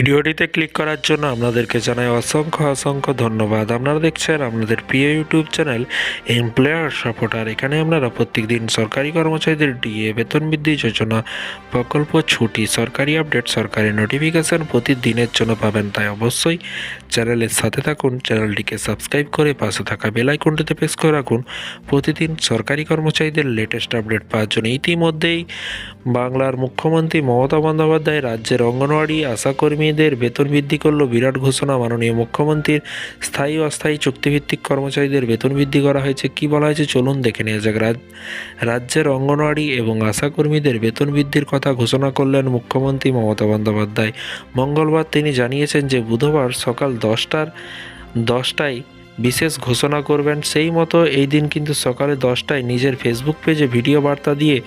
ভিডিওটিতে ক্লিক করার জন্য আপনাদেরকে জানাই অসংখ্য অসংখ্য ধন্যবাদ। আপনারা দেখছেন আপনাদের প্রিয় ইউটিউব চ্যানেল এমপ্লয়ার সাপোর্টার। এখানে আপনারা প্রত্যেকদিন সরকারি কর্মচারীদের ডিএ, বেতন বৃদ্ধি যোজনা, প্রকল্প ছুটি, সরকারি আপডেট, সরকারি নোটিফিকেশন প্রতিদিনের জন্য পাবেন। তাই অবশ্যই চ্যানেলের সাথে থাকুন, চ্যানেলটিকে সাবস্ক্রাইব করে পাশে থাকা বেল আইকনটিতে প্রেস করে রাখুন। প্রতিদিন সরকারি কর্মচারীদের লেটেস্ট আপডেট পাওয়ার জন্য ইতিমধ্যেই বাংলার মুখ্যমন্ত্রী মমতা বন্দ্যোপাধ্যায় রাজ্যের অঙ্গনওয়াড়ি আশাকর্মীদের বেতন বৃদ্ধি করল বিরাট ঘোষণা। মাননীয় মুখ্যমন্ত্রীর স্থায়ী অস্থায়ী চুক্তিভিত্তিক কর্মচারীদের বেতন বৃদ্ধি করা হয়েছে। কি বলা হয়েছে চলুন দেখে নেওয়া যাক। রাজ- রাজ্যের অঙ্গনওয়াড়ি এবং আশাকর্মীদের বেতন বৃদ্ধির কথা ঘোষণা করলেন মুখ্যমন্ত্রী মমতা বন্দ্যোপাধ্যায়। মঙ্গলবার তিনি জানিয়েছেন যে বুধবার সকাল দশটার দশটায় বিশেষ ঘোষণা করবেন সেই মতো এই দিন কিন্তু সকালে দশটায় নিজের ফেসবুক পেজে ভিডিও বার্তা দিয়ে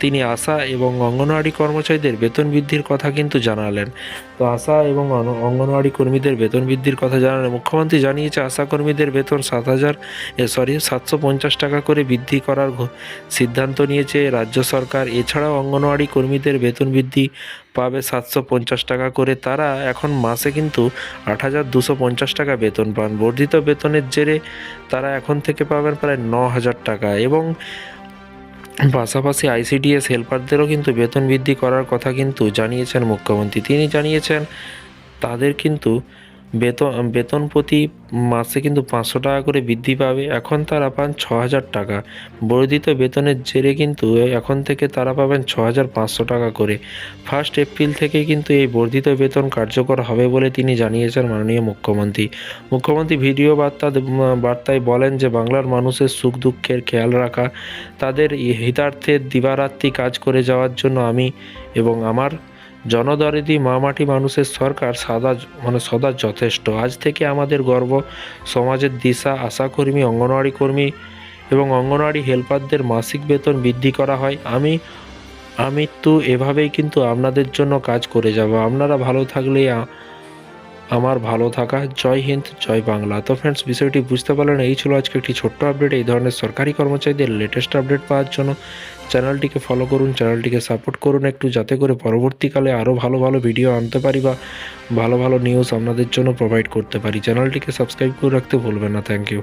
তিনি আশা এবং অঙ্গনওয়াড়ি কর্মচারীদের বেতন বৃদ্ধির কথা কিন্তু জানালেন। তো আশা এবং অঙ্গনওয়াড়ি কর্মীদের বেতন বৃদ্ধির কথা জানালেন মুখ্যমন্ত্রী জানিয়েছে, আশা কর্মীদের বেতন সাত হাজার সরি সাতশো পঞ্চাশ টাকা করে বৃদ্ধি করার সিদ্ধান্ত নিয়েছে রাজ্য সরকার। এছাড়াও অঙ্গনওয়াড়ি কর্মীদের বেতন বৃদ্ধি পাবে সাতশো পঞ্চাশ টাকা করে। তারা এখন মাসে কিন্তু আট হাজার দুশো পঞ্চাশ টাকা বেতন পান। বর্ধিত বেতনের জেরে তারা এখন থেকে পাবেন প্রায় ন হাজার টাকা এবং পাশাপাশি আইসিডিএস হেল্পারদেরও কিন্তু বেতন বৃদ্ধি করার কথা কিন্তু জানিয়েছেন মুখ্যমন্ত্রী। তিনি জানিয়েছেন, তাদের কিন্তু বেতন বেতন প্রতি মাসে কিন্তু পাঁচশো টাকা করে বৃদ্ধি পাবে। এখন তারা পান ছ হাজার টাকা। বর্ধিত বেতনের জেরে কিন্তু এখন থেকে তারা পাবেন ছ হাজার পাঁচশো টাকা করে। ফার্স্ট এপ্রিল থেকে কিন্তু এই বর্ধিত বেতন কার্যকর হবে বলে তিনি জানিয়েছেন মাননীয় মুখ্যমন্ত্রী। মুখ্যমন্ত্রী ভিডিও বার্তা, বার্তায় বলেন যে, বাংলার মানুষের সুখ দুঃখের খেয়াল রাখা, তাদের হিতার্থে দিবারাত্রি কাজ করে যাওয়ার জন্য আমি এবং আমার জনদরিদ্রী মামাটি মানুষের সরকার সাদা মানে সদা যথেষ্ট। আজ থেকে আমাদের গর্ব, সমাজের দিশা, আশাকর্মী, অঙ্গনওয়াড়ি কর্মী এবং অঙ্গনওয়াড়ি হেল্পারদের মাসিক বেতন বৃদ্ধি করা হয়। আমি আমি তো এভাবেই কিন্তু আপনাদের জন্য কাজ করে যাব। আপনারা ভালো থাকলেই আ- আমার ভালো থাকা, জয় হিন্দ, জয় বাংলা। তো ফ্রেন্ডস বিষয়টি বুঝতে পারলেন, এই ছিল আজকে একটি ছোট্ট আপডেট এই ধরনের সরকারি কর্মচারীদের লেটেস্ট আপডেট পাওয়ার জন্য চ্যানেলটিকে ফলো করুন, চ্যানেলটিকে সাপোর্ট করুন একটু, যাতে করে পরবর্তীকালে আরও ভালো ভালো ভিডিও আনতে পারি বা ভালো ভালো নিউজ আপনাদের জন্য প্রোভাইড করতে পারি। চ্যানেলটিকে সাবস্ক্রাইব করে রাখতে ভুলবেন না। Thank you